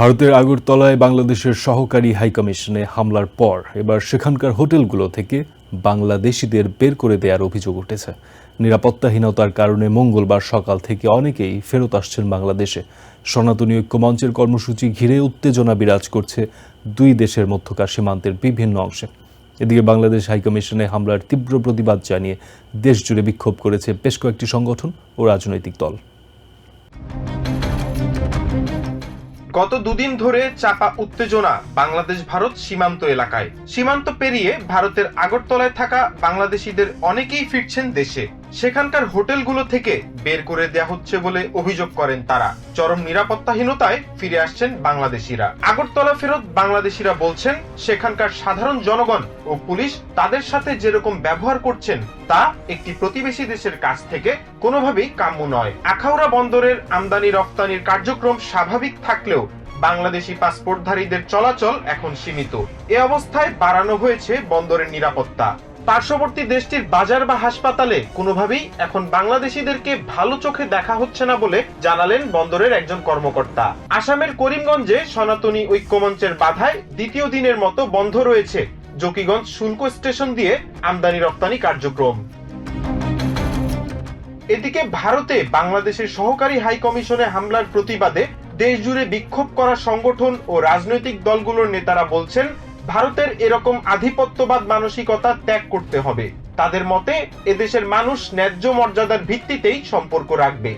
ভারতের আগরতলায় বাংলাদেশের সহকারী হাইকমিশনে হামলার পর এবার সেখানকার হোটেলগুলো থেকে বাংলাদেশিদের বের করে দেওয়ার অভিযোগ উঠেছে। নিরাপত্তাহীনতার কারণে মঙ্গলবার সকাল থেকে অনেকেই ফেরত আসছেন বাংলাদেশে। সনাতনী ঐক্য মঞ্চের কর্মসূচি ঘিরে উত্তেজনা বিরাজ করছে দুই দেশের মধ্যকার সীমান্তের বিভিন্ন অংশে। এদিকে বাংলাদেশ হাইকমিশনে হামলার তীব্র প্রতিবাদ জানিয়ে দেশজুড়ে বিক্ষোভ করেছে বেশ কয়েকটি সংগঠন ও রাজনৈতিক দল। গত দুদিন ধরে চাপা উত্তেজনা বাংলাদেশ ভারত সীমান্ত এলাকায়। সীমান্ত পেরিয়ে ভারতের আগরতলায় থাকা বাংলাদেশিদের অনেকেই ফিরছেন দেশে। সেখানকার হোটেলগুলো থেকে বের করে দেয়া হচ্ছে বলে অভিযোগ করেন তারা। চরম নিরাপত্তাহীনতায় ফিরে আসছেন বাংলাদেশিরা। আগরতলা ফেরত বাংলাদেশিরা বলছেন, সেখানকার সাধারণ জনগণ ও পুলিশ তাদের সাথে যেরকম ব্যবহার করছেন, তা একটি প্রতিবেশী দেশের কাছ থেকে কোনোভাবেই কাম্য নয়। আখাউড়া বন্দরের আমদানি রপ্তানির কার্যক্রম স্বাভাবিক থাকলেও বাংলাদেশি পাসপোর্টধারীদের চলাচল এখন সীমিত। এ অবস্থায় বাড়ানো হয়েছে বন্দরের নিরাপত্তা। পার্শ্ববর্তী দেশটির বাজার বা হাসপাতালে কোনোভাবেই এখন বাংলাদেশিদেরকে ভালো চোখে দেখা হচ্ছে না বলে জানালেন বন্দরের একজন কর্মকর্তা। আসামের করিমগঞ্জে সনাতনী ঐক্যমঞ্চের বাধায় দ্বিতীয় দিনের মতো বন্ধ রয়েছে জকিগঞ্জ শুল্ক স্টেশন দিয়ে আমদানি রপ্তানি কার্যক্রম। এদিকে ভারতে বাংলাদেশের সহকারী হাই কমিশনে হামলার প্রতিবাদে দেশজুড়ে বিক্ষোভ করা সংগঠন ও রাজনৈতিক দলগুলোর নেতারা বলছেন ভারতের এরকম আধিপত্যবাদ মানসিকতা ত্যাগ করতে হবে। তাদের মতে, এদেশের মানুষ ন্যায্য মর্যাদার ভিত্তিতেই সম্পর্ক রাখবে।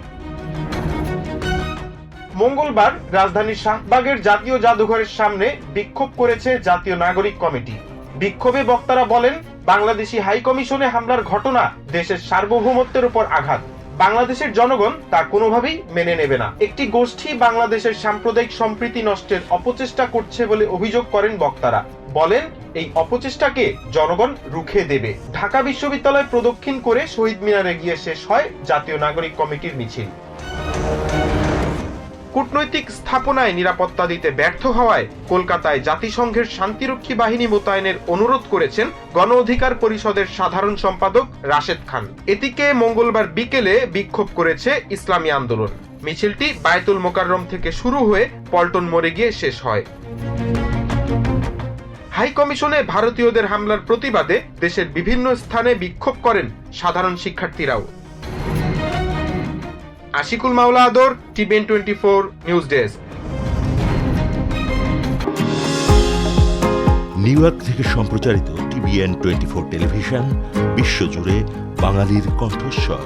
মঙ্গলবার রাজধানীর শাহবাগের জাতীয় জাদুঘরের সামনে বিক্ষোভ করেছে জাতীয় নাগরিক কমিটি। বিক্ষোভে বক্তারা বলেন, বাংলাদেশি হাই কমিশনে হামলার ঘটনা দেশের সার্বভৌমত্বের উপর আঘাত। বাংলাদেশের জনগণ তা কোনোভাবেই মেনে নেবে না। একটি গোষ্ঠী বাংলাদেশের সাম্প্রদায়িক সম্প্রীতি নষ্টের অপচেষ্টা করছে বলে অভিযোগ করেন বক্তারা। বলেন, এই অপচেষ্টাকে জনগণ রুখে দেবে। ঢাকা বিশ্ববিদ্যালয় প্রদক্ষিণ করে শহীদ মিনারে গিয়ে শেষ হয় জাতীয় নাগরিক কমিটির মিছিল। কূটনৈতিক স্থাপনায় নিরাপত্তা দিতে ব্যর্থ হওয়ায় কলকাতায় জাতিসংঘের শান্তিরক্ষী বাহিনী মোতায়েনের অনুরোধ করেছেন গণ অধিকার পরিষদের সাধারণ সম্পাদক রাশেদ খান। এদিকে মঙ্গলবার বিকেলে বিক্ষোভ করেছে ইসলামী আন্দোলন। মিছিলটি বায়তুল মোকাররম থেকে শুরু হয়ে পল্টন মোড়ে গিয়ে শেষ হয়। হাই কমিশনে ভারতীয়দের হামলার প্রতিবাদে দেশের বিভিন্ন স্থানে বিক্ষোভ করেন সাধারণ শিক্ষার্থীরাও। Ashikul Maula Adar TBN twenty four news desk. New York থেকে সম্প্রচারিত টিভিএন টোয়েন্টি ফোর টেলিভিশন, বিশ্বজুড়ে বাঙালির কণ্ঠস্বর।